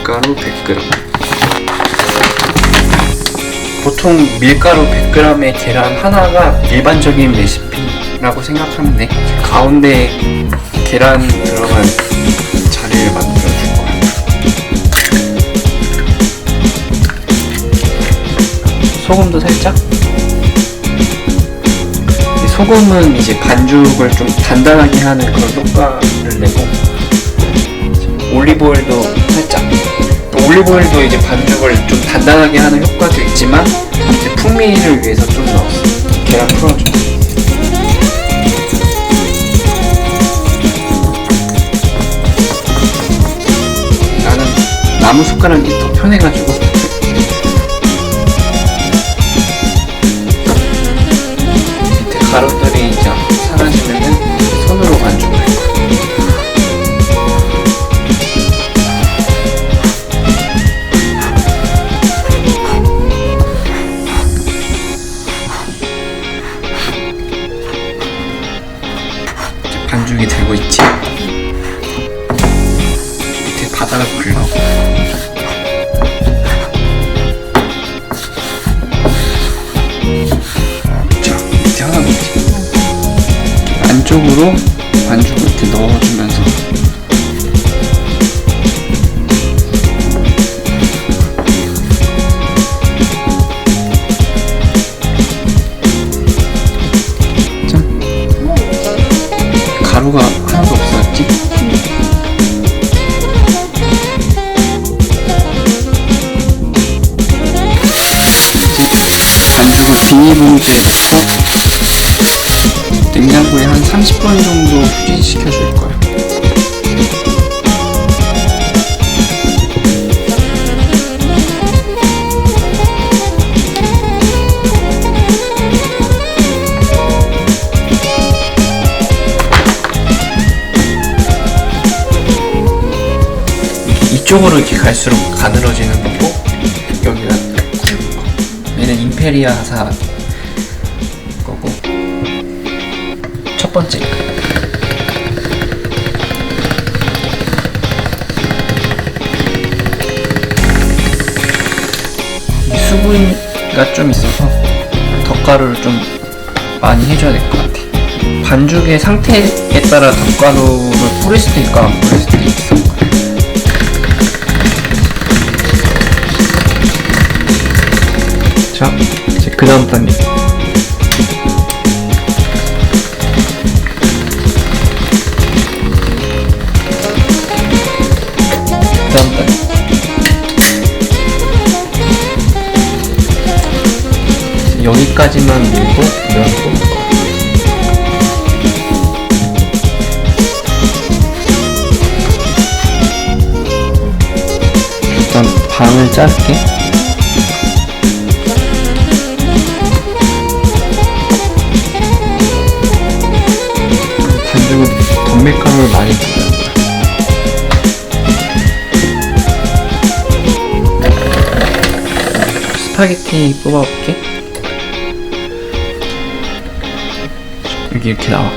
밀가루 100g. 보통 밀가루 100g의 계란 하나가 일반적인 레시피라고 생각하면 돼. 가운데 계란 들어간 자리를 만들어 줄 거야. 소금도 살짝. 이 소금은 이제 반죽을 좀 단단하게 하는 그런 효과를 내고 올리브오일도 살짝. 올리브오일도 이제 반죽을 좀 단단하게 하는 효과도 있지만 이제 풍미를 위해서 좀 넣었어. 계란 풀어줘. 나는 나무 숟가락이 더 편해가지고 밑에 가루들이 이제 반죽이 되고 있지. 밑에 바닥을 굴려. 자, 밑에 하나 넣지. 안쪽으로 반죽을 이렇게 넣어주면서 비닐봉지에 넣고 냉장고에 한 30분 정도 휴지시켜 줄 거야. 이쪽으로 이렇게 갈수록 가늘어지는 거고 여기가. 얘는 임페리아사 첫 번째. 이 수분가 좀 있어서 덧가루를 좀 많이 해줘야 될 것 같아. 반죽의 상태에 따라 덧가루를 뿌릴 수도 있고 안 뿌릴 수도 있어 자 이제 그 다음 단계 여기까지만 밀고 거야. 일단 반을 자를게. 반죽은 덤밀가루를 많이 뿌려야 돼. 스파게티 뽑아볼게. 여기 이렇게 나와.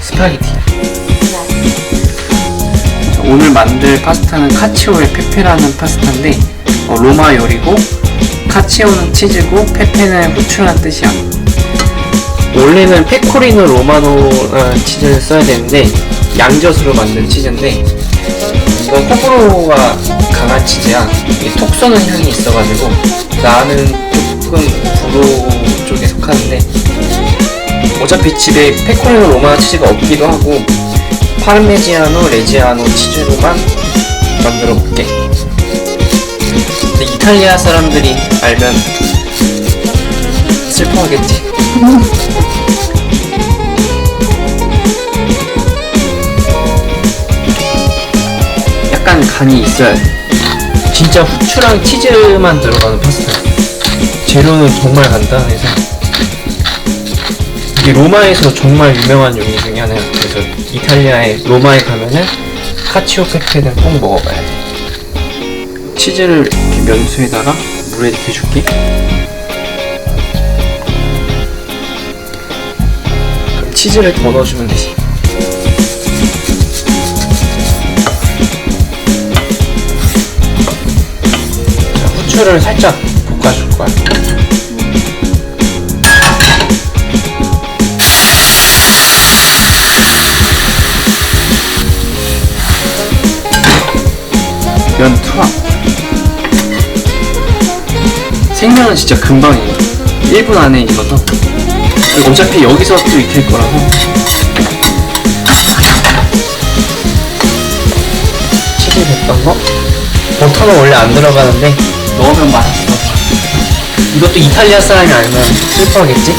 스파게티. 자, 오늘 만들 파스타는 카치오의 페페라는 파스타인데 어, 로마 요리고 카치오는 치즈고 페페는 후추란 뜻이야. 원래는 페코리노 로마노라는 치즈를 써야 되는데 양젓으로 만든 치즈인데 이건 호불호가 강한 치즈야. 이게 톡 쏘는 향이 있어가지고 나는 조금 불호 쪽에 속하는데 어차피 집에 페코리노 로마노 치즈가 없기도 하고 파르메지아노 레지아노 치즈로만 만들어 볼게. 이탈리아 사람들이 알면 슬퍼하겠지 약간 간이 있어야 돼. 진짜 후추랑 치즈만 들어가는 파스타. 재료는 정말 간단해서. 이게 로마에서 정말 유명한 요리 중에 하나야. 그래서 이탈리아에 로마에 가면은 카치오 페페는 꼭 먹어봐야 돼. 치즈를 이렇게 면수에다가 물에 이렇게 줄게. 치즈를 더 넣어주면 되지. 자, 후추를 살짝 볶아줄 거야. 면 투하. 생면은 진짜 금방이에요. 1분 안에 익어서. 그리고 어차피 여기서 또 익힐 거라서. 치즈 됐던 거? 버터는 원래 안 들어가는데 넣으면 맛있어. 이것도 이탈리아 사람이 알면 슬퍼하겠지?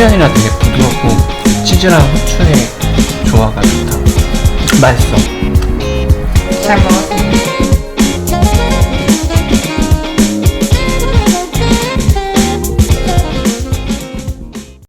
음, 생면이라 되게 부드럽고 치즈랑 후추의 조화가 좋다. 맛있어. 잘 먹었습니다.